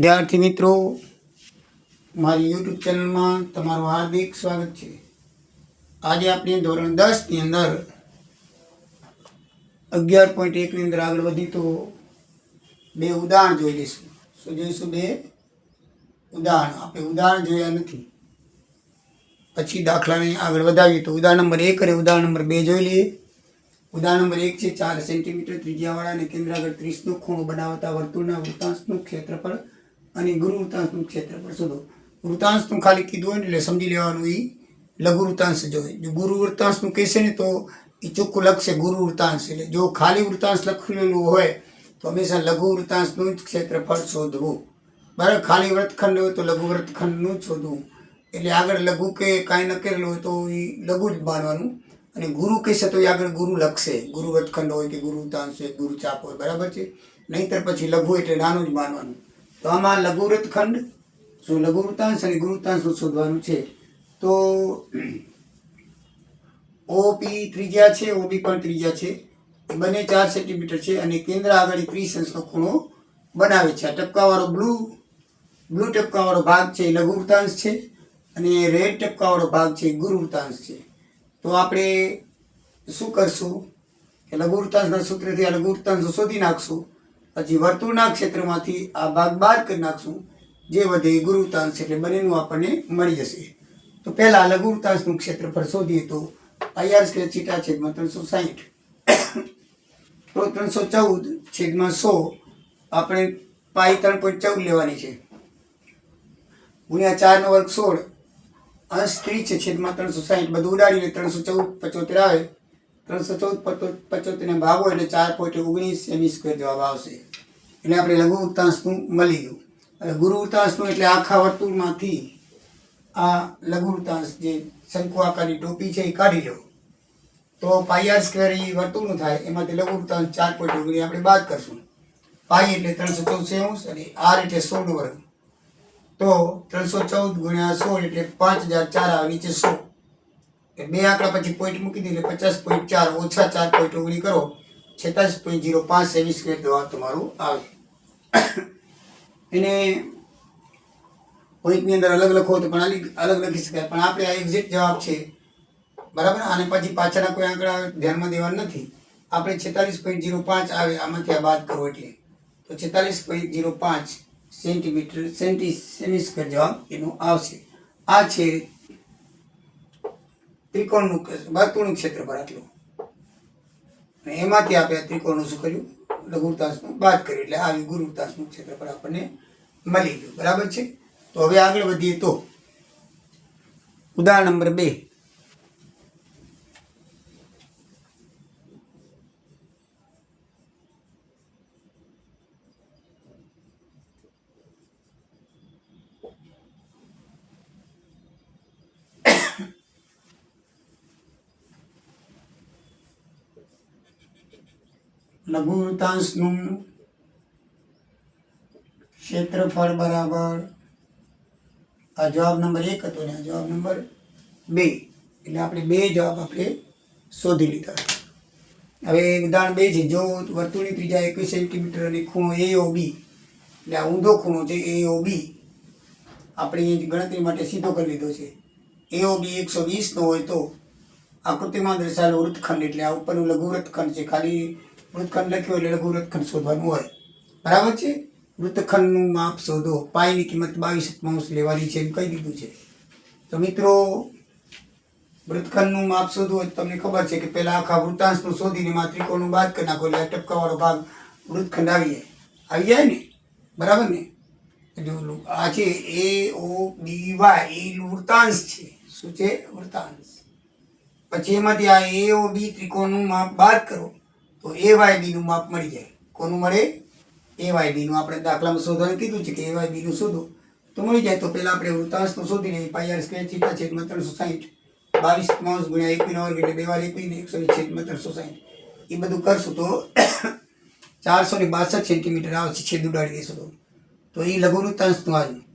વિદ્યાર્થી મિત્રો, મારી યુટ્યુબ ચેનલમાં તમારું હાર્દિક સ્વાગત છે. આજે આપણે ધોરણ દસની અંદર અગિયાર પોઈન્ટ એકની અંદર આગળ વધી તો બે ઉદાહરણ જોઈ લઈશું. શું જોઈશું બે ઉદાહરણ. આપણે ઉદાહરણ જોયા નથી. પછી દાખલાને આગળ વધાવીએ તો ઉદાહરણ નંબર એક અને ઉદાહરણ નંબર બે જોઈ લઈએ. ઉદાહરણ નંબર એક છે ચાર સેન્ટીમીટર ત્રિજ્યાવાળા અને કેન્દ્ર આગળ ત્રીસનું ખૂણો બનાવતા વર્તુળના વૃત્તાંશનું ક્ષેત્રફળ અને ગુરુ વૃત્તાંશનું ક્ષેત્રફળ શોધો. વૃત્તાંશનું ખાલી કીધું હોય ને એટલે સમજી લેવાનું એ લઘુ વૃત્તાંશ જોઈએ જો ગુરુ વૃત્તાંશનું કહેશે ને તો એ ચોખ્ખું લખશે ગુરુ વૃત્તાંશ એટલે જો ખાલી વૃત્તાંશ લખેલું હોય તો હંમેશા લઘુ વૃત્તાંશનું જ ક્ષેત્રફળ શોધવું. બરાબર? ખાલી વ્રતખંડ હોય તો લઘુ વ્રતખંડનું જ શોધવું. એટલે આગળ લઘુ કે કાંઈ ન કરેલું હોય તો એ લઘુ જ માનવાનું. અને ગુરુ કહેશે તો એ આગળ ગુરુ લખશે. ગુરુ વ્રતખંડ હોય કે ગુરુ વૃત્તાંશ હોય, ગુરુ ચાપ હોય, બરાબર છે? નહીંતર પછી લઘુ એટલે નાનું જ માનવાનું. તો આમાં લઘુવ્રત ખંડ, શું લઘુવૃતાંશ અને ગુરુતાંશ શોધવાનું છે? તો ઓપી ત્રિજ્યા છે ઓબી પણ ત્રિજ્યા છે. બંને ચાર સેન્ટીમીટર છે અને કેન્દ્ર આગળ ત્રીસ અંશનો ખૂણો બનાવે છે. આ ટપકાવાળો બ્લુ બ્લુ ટપકાવાળો ભાગ છે, એ લઘુવૃતાંશ છે અને રેડ ટપકાવાળો ભાગ છે, એ ગુરુવૃતાંશ છે. તો આપણે શું કરશું? કે લઘુવૃતાંશના સૂત્રથી આ લઘુવૃતાંશ શોધી નાખશું. પછી વર્તુળના ક્ષેત્રમાંથી આ ભાગ બાદ કરી નાખશું, જે વધે એ ગુરુ એટલે બંનેનું આપણને મળી જશે. તો પહેલાં લઘુતાંશનું ક્ષેત્રફળ શોધીએ તો આઈઆર સ્ક્વેર છીટા છેદમાં ત્રણસો સાહીઠ. તો ત્રણસો ચૌદ છેદમાં સો આપણે પાઈ ત્રણ પોઈન્ટ ચૌદ લેવાની છે. ગુણ્યા ચારનો વર્ગ સોળ, અંશ ત્રીસ છેદમાં ત્રણસો સાહીઠ. બધું ઉડાડીને ત્રણસો ચૌદ પચોતેર આવે. ત્રણસો ચૌદ પચોતેરને ભાગો એટલે ચાર પોઈન્ટ ઓગણીસ એમી સ્ક્વેર જવાબ આવશે. એટલે આપણે લઘુ વૃત્તાંશનું મળી ગયું. હવે ગુરુ વૃત્તાંશનું એટલે આખા વર્તુળમાંથી આ લઘુ વૃત્તાંશ જે શંકુ આકારની ટોપી છે એ કાઢી લો. તો પાઈ સ્ક્વેર એ વર્તુળનું થાય, એમાંથી લઘુ વૃત્તાંશ ચાર પોઈન્ટ ઓગણીસ આપણે બાદ કરશું. પાઈ એટલે ત્રણસો ચૌદ અને આર એટલે સોળ વર્ગ. તો ત્રણસો ચૌદ ગુણ્યા સોળ એટલે પાંચ હજાર ચાર આવે નીચે સો. એટલે બે આંકડા પછી પોઈન્ટ મૂકી દઈએ એટલે પચાસ પોઈન્ટ ચાર ઓછા ચાર પોઈન્ટ ઓગણી કરો. છેતાલીસ પોઈન્ટ જીરો પાંચ સેવી સ્ક્વેર જવાબ તમારું આવે. એને પોઈન્ટની અંદર અલગ લખો તો પણ અલગ લખી શકાય. પણ આપણે આ એક્ઝેક્ટ જવાબ છે. બરાબર? અને પછી પાછળના કોઈ આંકડા ધ્યાનમાં દેવા નથી. આપણે છેતાલીસ પોઈન્ટ જીરો પાંચ આવે, આમાંથી આ બાદ કરો એટલે. તો છેતાલીસ પોઈન્ટ જીરો પાંચ સેન્ટીમીટર, સેન્ટી સેમી સ્ક્વેર જવાબ એનો આવશે. આ છે ત્રિકોણનું વર્તુળનું ક્ષેત્રફળ આટલું. એમાંથી આપણે ત્રિકોણનું શું કર્યું? લઘુતાસનું બાદ કર્યું. એટલે આવી ગુરુતાસનું ક્ષેત્રફળ આપણને મળી ગયું. બરાબર છે? તો હવે આગળ વધીએ તો. ઉદાહરણ નંબર બે. લઘુતાંશનું ક્ષેત્રફળ બરાબર આ જવાબ નંબર એક હતો ને આ જવાબ નંબર બે. એટલે આપણે બે જવાબ આપણે શોધી લીધા. હવે ઉદાહરણ બે છે. જો વર્તુળની ત્રીજા એકવીસ સેન્ટીમીટર અને ખૂણો એ ઓ બી. એટલે આ ઊંધો ખૂણો છે એ ઓ બી. આપણે ગણતરી માટે સીધો કરી લીધો છે. એ ઓ બી એકસો વીસનો હોય તો આકૃતિમાં દર્શાવેલો વૃત્તખંડ એટલે આ ઉપરનું લઘુ વૃત્તખંડ છે. ખાલી વૃત્તખંડ લખ્યો એટલે લઘુ વૃત્તખંડ શોધવાનું હોય. બરાબર છે? વૃતખંડનું માપ શોધો. પાયની કિંમત બાવીસ અંશ લેવાની છે એમ કહી દીધું છે. તો મિત્રો, વૃતખંડનું માપ શોધવું હોય તમને ખબર છે કે પહેલાં આખા વૃત્તાંશનું શોધીને એમાં ત્રિકોણનું બાદ કરી નાખો એટલે ટપકાવાળો ભાગ વૃતખંડ આવી જાય. આવી જાય ને? બરાબર ને? જો આ છે એ, ઓ, બી, વાય, એ વૃત્તાંશ છે. શું છે? વૃત્તાંશ પછી એમાંથી આ એ, ઓ, બી ત્રિકોણનું માપ બાદ કરો. તો એ વાય બીનું માપ મળી જાય. કોનું મળે? એ વાય બીનું આપણે દાખલામાં શોધવાનું કીધું છે કે એ વાય બીનું શોધો. તો મળી જાય. તો પહેલાં આપણે વૃત્તાંશનું શોધી લઈએ. પાઈ આર સ્ક્વેર થીટા છેદમાં ત્રણસો સાહીઠ. બાવીસ માઉસ ગુણ્યા એકવીનો વર્ગ એટલે બે વાર એકવીને એકસો છેદમાં ત્રણસો સાહીઠ. એ બધું કરશું તો ચારસો ને બાસઠ સેન્ટીમીટર આવશે છેદ ઉડાડી દઈશું તો. તો એ લઘુ વૃત્તાંશનું આવ્યું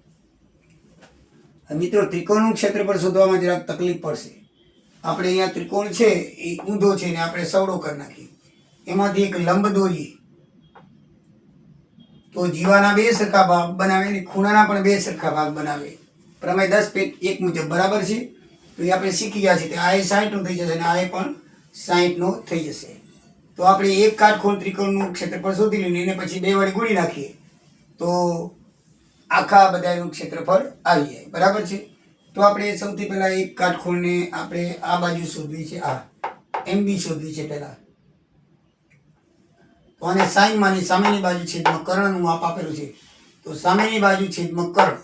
મિત્રો, ત્રિકોણનું ક્ષેત્રફળ શોધવામાં જરાક તકલીફ પડશે. આપણે અહીંયા ત્રિકોણ છે, એ ઊંધો છે ને આપણે સવડો કરી નાખીએ. એમાંથી એક લંબ દોરીએ તો જીવાના બે સરખા ભાગ બનાવે અને ખૂણાના પણ બે સરખા ભાગ બનાવે. પ્રમેય દસ પેટ એક મુજબ બરાબર છે? તો એ આપણે શીખી ગયા છીએ. આ એ સાહીઠનું થઈ જશે અને આ એ પણ સાહીઠનું થઈ જશે. તો આપણે એક કાટખૂણ ત્રિકોણનું ક્ષેત્રફળ શોધી લઈને એને પછી બે વડે ગુણી નાખીએ. તો આખા બધાનું ક્ષેત્રફળ આવી જાય. બરાબર છે? તો આપણે સૌથી પહેલાં એક કાટખૂણને આપણે આ બાજુ શોધવી છે. આ. એમ બી શોધવી છે પહેલા. તો આને સાઈન માની સામેની બાજુ છેદમાં કર્ણનું માપ આપેલું છે. તો સામેની બાજુ છેદમાં કર્ણ.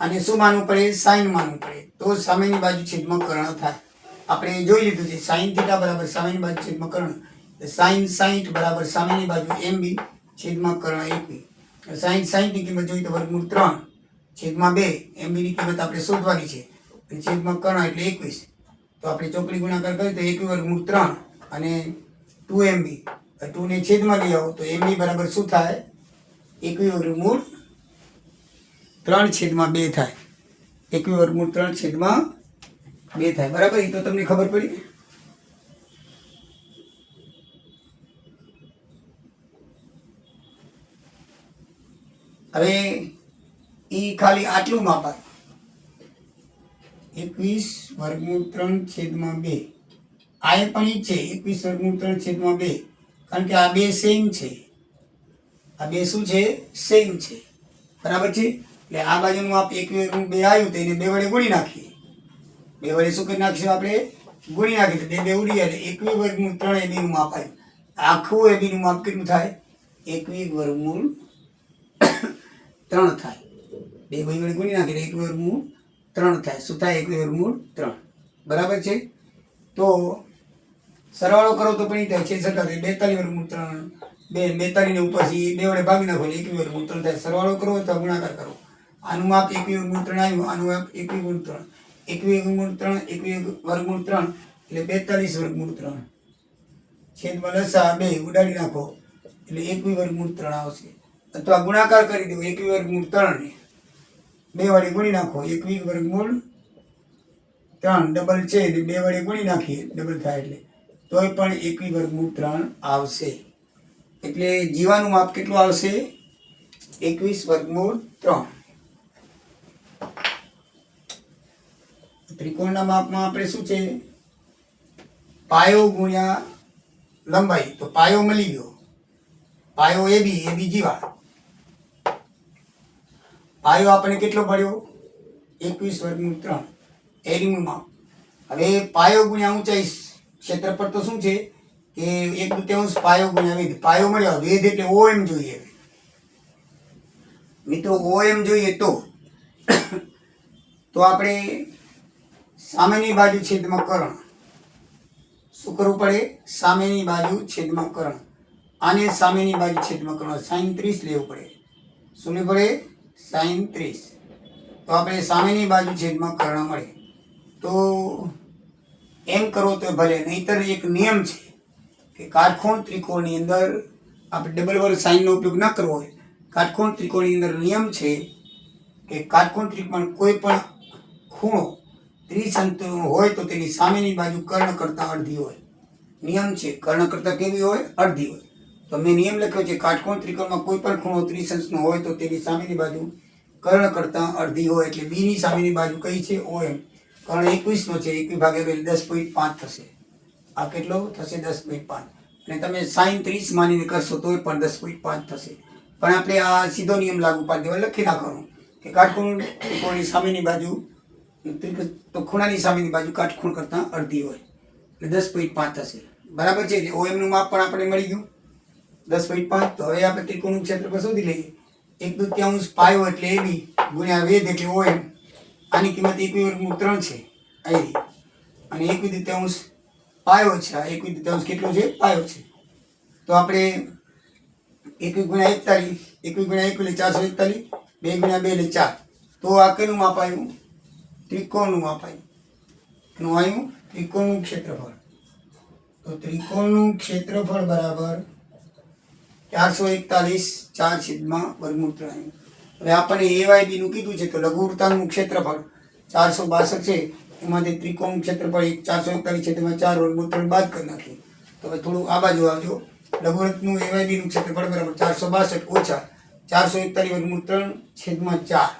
અને શું માનવું પડે સાઈન માનવું પડે. તો સામેની બાજુ છેદમાં કર્ણ થાય. આપણે જોઈ લીધું છે, સાઈન થીટા બરાબર સામેની બાજુ છેદમાં કર્ણ. સાઈન સાઈઠ બરાબર સામેની બાજુ એમ બી છેદમાં કર્ણ એકવી સાઈન સાઈઠની કિંમત જોઈએ તો વર્ગમૂળ ત્રણ છેદમાં બે એમ બીની કિંમત આપણે શોધવાની છે. છેદમાં કર્ણ એટલે એકવીસ. તો આપણે ચોકડી ગુણાકાર કરીએ તો એકવી વર્ગમૂળ ત્રણ અને ટુ એમ બી. ટુ ને છેદમાં લઈ આવો. તો એમની બરાબર શું થાય? એકવી વર્ગમૂળ ત્રણ છેદમાં બે થાય. એકવી વર્ગમૂળ ત્રણ છેદમાં બે થાય. બરાબર? એ તો તમને ખબર પડી હવે એ ખાલી આટલું માપ. એકવીસ વર્ગમૂળ ત્રણ છેદમાં બે. આ પણ ઈ છે. એકવીસ વર્ગમૂળ ત્રણ છેદમાં બે. કારણ કે આ બે સેમ છે. આ બે શું છે? સેમ છે. બરાબર છે? એટલે આ બાજુનું માપ એક બે આવ્યું તો એને બે વડે ગુણી નાખીએ. બે વડે શું કરી નાખીશું આપણે? ગુણી નાખીએ. બે બે ઉડી જાય. એકવી વર્ગમૂળ ત્રણ એ બીનું માપ આવ્યું આખું એ બીનું માપ કેટલું થાય? એકવી વર્ગમૂળ ત્રણ થાય. બે ભાઈ વડે ગુણી નાખીએ એક વર્ગમૂળ ત્રણ થાય. શું થાય? એક વર્ગમૂળ ત્રણ. બરાબર છે? તો સરવાળો કરો તો પણ થાય છે છતાં થાય બેતાલીસ વર્ગમૂળ ત્રણ બે બેતાલીસ ઉપરથી બે વડે ભાગી નાખો એટલે એકવી વર્ગમૂળ ત્રણ થાય સરવાળો કરો અથવા ગુણાકાર કરો આનું માપ એકવી વર્ગમૂળ ત્રણ આવ્યું આનું માપ એકવી ગુણ ત્રણ એકવી વર્ગમૂળ ત્રણ એકવી વર્ગમૂળ ત્રણ એટલે બેતાલીસ વર્ગમૂળ ત્રણ છેદમાં લસા બે ઉડાડી નાખો એટલે એકવી વર્ગમૂળ ત્રણ આવશે અથવા ગુણાકાર કરી દો એકવી વર્ગમૂળ ત્રણ બે વડે ગુણી નાખો એકવી વર્ગમૂળ ત્રણ ડબલ છે બે વડે ગુણી નાખીએ ડબલ થાય એટલે તોય પણ એકવી વર્ગમૂળ ત્રણ આવશે. એટલે જીવાનું માપ કેટલું આવશે? એકવીસ વર્ગમૂળ ત્રણ. ત્રિકોણના માપમાં આપણે શું છે? પાયો ગુણ્યા લંબાઈ. તો પાયો મળી ગયો પાયો એ બી એ બી જીવા પાયો આપણે કેટલો પડ્યો એકવીસ વર્ગનું ત્રણ. એરીનું માપ. હવે પાયો ગુણ્યા ઊંચાઈ ક્ષેત્રફળ તો શું છે કે એક તૃતીયાંશ પાયો ગુણ્યા વેધ પાયો મળ્યો, વેધ એટલે ઓ એમ જોઈએ. મિત્રો ઓ એમ જોઈએ તો તો આપણે સામેની બાજુ છેદમાં કરણ. શું કરવું પડે? સામેની બાજુ છેદમાં કરણ. આને સામેની બાજુ છેદમાં કરણ. સાઈન ત્રીસ લેવું પડે. શું લેવું પડે? સાઈન ત્રીસ તો આપણે સામેની બાજુ છેદમાં કર્ણ મળે. તો એમ કરો તો ભલે, નહીતર એક નિયમ છે કે કાટખૂણ ત્રિકોણની અંદર આપણે ડબલ વર્ગ સાઈનનો ઉપયોગ ન કરવો હોય. કાટખૂણ ત્રિકોણની અંદર નિયમ છે કે કાટખૂણ ત્રિકોણ કોઈ પણ ખૂણો ત્રિસંતુ હોય તો તેની સામેની બાજુ કર્ણ કરતાં અડધી હોય. નિયમ છે, કર્ણ કરતાં કેવી હોય? અડધી હોય. તો મેં નિયમ લખ્યો છે કાટકોણ ત્રિકોણમાં કોઈ પણ ખૂણો ત્રિસંશનો હોય તો તેની સામેની બાજુ કર્ણ કરતાં અડધી હોય એટલે બીની સામેની બાજુ કઈ છે? ઓ એમ કર્ણ એકવીસનો છે, એકવીસ ભાગે દસ પોઈન્ટ પાંચ થશે. આ કેટલો થશે? દસ પોઈન્ટ પાંચ. અને તમે સાઈન ત્રીસ માનીને કરશો તોય પણ દસ પોઈન્ટ પાંચ થશે. પણ આપણે આ સીધો નિયમ લાગુ પાડી દેવા લખી નાખવાનું. કે કાટખૂણ ત્રિકોણની સામેની બાજુ તો ખૂણાની સામેની બાજુ કાટખૂણ કરતાં અડધી હોય. એટલે દસ પોઈન્ટ પાંચ થશે. બરાબર છે? એટલે એમનું માપ પણ આપણે મળી ગયું. દસ પોઈન્ટ પાંચ. તો હવે આપણે ત્રિકોણનું ક્ષેત્રફળ શોધી લઈએ. એક દૂત્યાંશ પાયો એટલે એ બી ગુણ્યા વેદ એટલે ઓ એમ આની કિંમત એકવી વર્ગમૂળ ત્રણ છે. અહીં અને એકવી દૂત્યાંશ પાયો છે. આ એકવી દૂત્યાંશ કેટલો છે? પાયો છે. તો આપણે એકવી ગુણ્યા એકતાલીસ એકવી ગુણ્યા એક એટલે ચારસો એકતાલીસ, બે ગુણ્યા બે એટલે ચાર. તો આ કેનું માપ આવ્યું? ત્રિકોણનું માપ આવ્યું. આવ્યું? ત્રિકોણનું ક્ષેત્રફળ. તો ત્રિકોણનું ક્ષેત્રફળ બરાબર ચારસો એકતાલીસ ચાર છેદમાં વર્ગમૂળ ત્રણ. હવે આપણને એવાય બીનું કીધું છે તો લઘુવૃત્તાંગનું ક્ષેત્રફળ ચારસો બાસઠ છે, એમાંથી ત્રિકોણ ક્ષેત્રફળ એક ચારસો એકતાલીસ છે, તેમાં ચાર ત્રણ બાદ કરી નાખીએ. તો હવે થોડું આ બાજુ આવજો. લઘુગણકનું એવાયબીનું ક્ષેત્રફળ બરાબર ચારસો બાસઠ ઓછા ચારસો એકતાલીસ વર્ગમૂળ ત્રણ છેદમાં ચાર.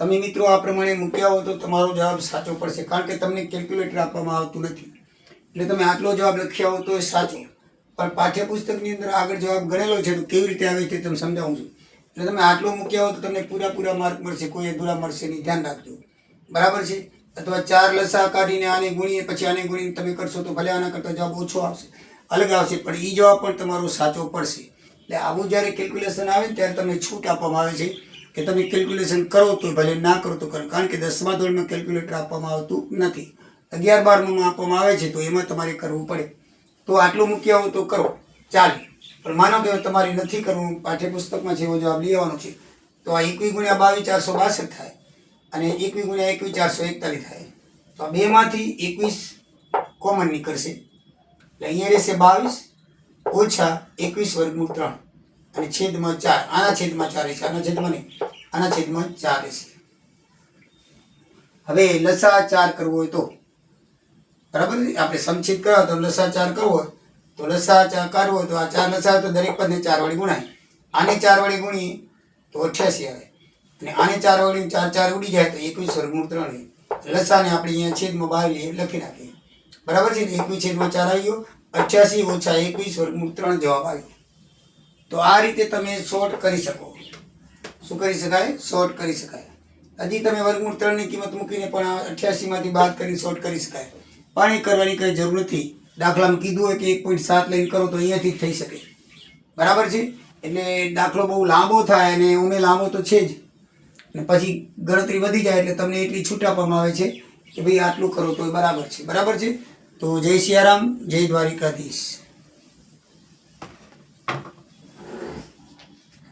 તમે મિત્રો આ પ્રમાણે મૂક્યા હો તો તમારો જવાબ સાચો પડશે, કારણ કે તમને કેલ્ક્યુલેટર આપવામાં આવતું નથી. એટલે તમે આટલો જવાબ લખ્યા હો તો એ સાચો. પણ પાઠ્યપુસ્તકની અંદર આગળ જવાબ ગણેલો છે તો કેવી રીતે આવે છે તમને સમજાવું છું. એટલે તમે આટલો મૂક્યા હો તો તમને પૂરા પૂરા માર્ક મળશે, કોઈ અધૂરા મળશે નહીં, ધ્યાન રાખજો. બરાબર છે? અથવા ચાર લસા કાઢીને આને ગુણીએ, પછી આને ગુણીને તમે કરશો તો ભલે આના કરતાં જવાબ ઓછો આવશે, અલગ આવશે, પણ એ જવાબ પણ તમારો સાચો પડશે. એટલે આવું જ્યારે કેલ્ક્યુલેશન આવે ત્યારે તમને છૂટ આપવામાં આવે છે કે તમે કેલ્ક્યુલેશન કરો તો ભલે ના કરો તો કરો, કારણ કે દસમા ધોરણમાં કેલ્ક્યુલેટર આપવામાં આવતું નથી. અગિયાર બારમામાં આપવામાં આવે છે તો એમાં તમારે કરવું પડે. તો આટલું મૂક્યા હો તો કરો. ચાલે. પણ માનો કે તમારે નથી કરવું, પાઠ્યપુસ્તકમાં છે એવો જવાબ લઈ છે, તો આ એકવી ગુણ્યા બાવીસ ચારસો બાસઠ થાય અને એકવી ગુણ્યા એકવીસ ચારસો એકતાલીસ થાય. તો આ બેમાંથી એકવીસ કોમન નીકળશે. એટલે અહીંયા રહેશે બાવીસ ઓછા એકવીસ વર્ગમૂળ ત્રણ અને છેદમાં ચાર. આના છેદમાં ચાર રહેશે, આના છેદમાં નહીં, આના છેદમાં ચાર રહેશે. હવે લસા ચાર કરવો હોય તો. બરાબર આપણે સમછેદ કરવા તો લસા ચાર કરવો હોય તો લસા ચાર કાઢવો તો આ ચાર લસા તો દરેક પદને ચાર વડે ગુણાય. આને ચાર વડે ગુણીએ તો અઠ્યાસી આવે. અને આને ચાર વડે ચાર ચાર ઉડી જાય તો એકવીસ વર્ગમૂળ ત્રણ લસાને આપણે અહીંયા છેદમાં બાવીસ લખી નાખીએ. બરાબર છે? એકવીસ છેદમાં ચાર આવી ગયો. અઠ્યાસી ઓછા એકવીસ વર્ગમૂળ ત્રણ જવાબ આવ્યો તો આ રીતે તમે શોર્ટ કરી શકો. શું કરી શકાય? શોર્ટ કરી શકાય. હજી તમે વર્ગમૂળ ત્રણની કિંમત મૂકીને પણ અઠ્યાસીમાંથી બાદ કરીને શોર્ટ કરી શકાય. પણ એ કરવાની કંઈ જરૂર નથી. દાખલામાં કીધું હોય કે એક પોઈન્ટ સાત લઈને કરો તો અહીંયાથી જ થઈ શકે. બરાબર છે? એટલે દાખલો બહુ લાંબો થાય અને ઉમે લાંબો તો છે જ. અને પછી ગણતરી વધી જાય એટલે તમને એટલી છૂટ આપવામાં આવે છે કે ભાઈ આટલું કરો તો એ બરાબર છે. બરાબર છે? તો જય સિયારામ, જય દ્વારિકાધીશ.